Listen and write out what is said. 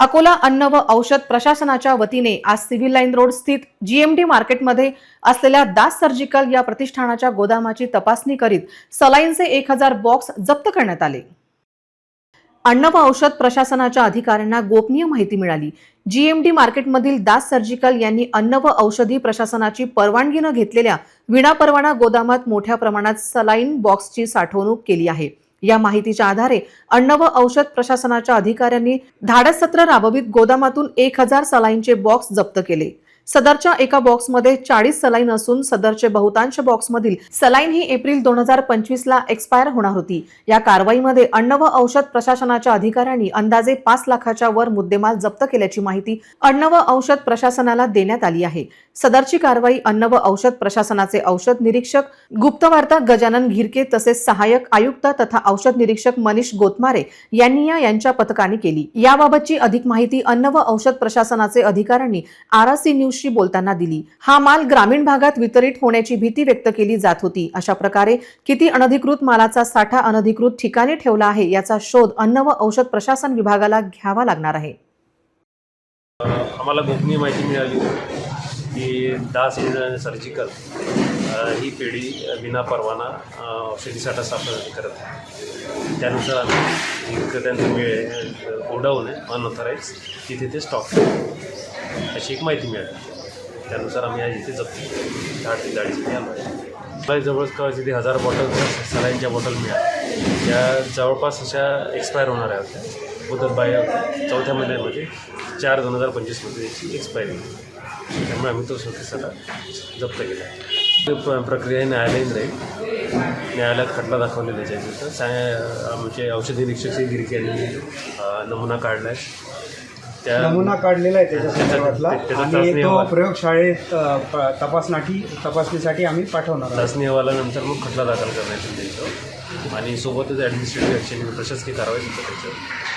अकोला अन्न व औषध प्रशासनाच्या वतीने आज सिव्हिल लाईन रोड स्थित जीएमडी मार्केटमध्ये असलेल्या दास सर्जिकल या प्रतिष्ठानाच्या गोदामाची तपासणी करीत सलाईनचे एक हजार बॉक्स जप्त करण्यात आले. अन्न व औषध प्रशासनाच्या अधिकाऱ्यांना गोपनीय माहिती मिळाली. जीएमडी मार्केटमधील दास सर्जिकल यांनी अन्न व औषधी प्रशासनाची परवानगी न घेतलेल्या विनापरवाना गोदामात मोठ्या प्रमाणात सलाईन बॉक्सची साठवणूक केली आहे. या माहितीच्या आधारे अन्न व औषध प्रशासनाच्या अधिकाऱ्यांनी धाडस सत्र राबवित गोदामातून एक हजार सलाईनचे बॉक्स जप्त केले. सदरच्या एका बॉक्समध्ये चाळीस सलाईन असून सदरचे बहुतांश बॉक्समधील सलाईन ही एप्रिल दोन हजार पंचवीस ला एक्सपायर होणार होती. या कारवाईमध्ये अन्न व औषध प्रशासनाच्या अधिकाऱ्यांनी अंदाजे पाच लाखाच्या वर मुद्देमाल जप्त केल्याची माहिती अन्न व औषध प्रशासनाला देण्यात आली आहे. सदरची कारवाई अन्न व औषध प्रशासनाचे औषध निरीक्षक गुप्तवार्ता गजानन घिरके तसेच सहाय्यक आयुक्त तथा औषध निरीक्षक मनीष गोतमारे यांनी या यांच्या पथकाने केली. याबाबतची अधिक माहिती अन्न व औषध प्रशासनाचे अधिकाऱ्यांनी आरसी न्यूजशी बोलताना दिली. हा माल ग्रामीण भागात वितरित होण्याची भीती व्यक्त केली जात होती. अशा प्रकारे किती अनधिकृत मालाचा साठा अनधिकृत ठिकाणी ठेवला आहे याचा शोध अन्न व औषध प्रशासन विभागाला घ्यावा लागणार आहे. आम्हाला गोपनीय माहिती मिळाली की दास सर्जिकल ही पेढी विना परवाना अ, औषधी करत आहे. त्यानुसार आम्ही एक त्यांचं मिळे गोडाऊन आहे अनऑथराईज तिथे ते स्टॉक अशी एक माहिती मिळाली. त्यानुसार आम्ही आज इथे जप्त केली दहा ते गाडीसाठी आलो आहे. मला जवळपास तिथे हजार बॉटल सलाईनच्या बॉटल मिळाल्या. त्या जवळपास अशा एक्सपायर होणाऱ्या होत्या मुदत बाय चौथ्या महिन्यामध्ये चार दोन हजार पंचवीसमध्ये त्याची एक्सपायरी होती त्यामुळे आम्ही तो स्वतःसाठी जप्त केला प्रक्रिया न्यायालयीन राहील. न्यायालयात खटला दाखवलेला आहे त्याच्यात सा आमचे औषधी निरीक्षक श्री गिरके यांनी नमुना काढला आहे त्या नमुना काढलेला आहे त्याच्या संदर्भातला आणि तो. प्रयोगशाळेत तपासण्यासाठी तपासणीसाठी आम्ही पाठवणार चाचणी अहवालानंतर मग खटला दाखल करण्यात येईल आणि सोबतच ॲडमिनिस्ट्रेटिव्ह ॲक्शन प्रशासकीय कारवाई सुद्धा त्याच्यावर.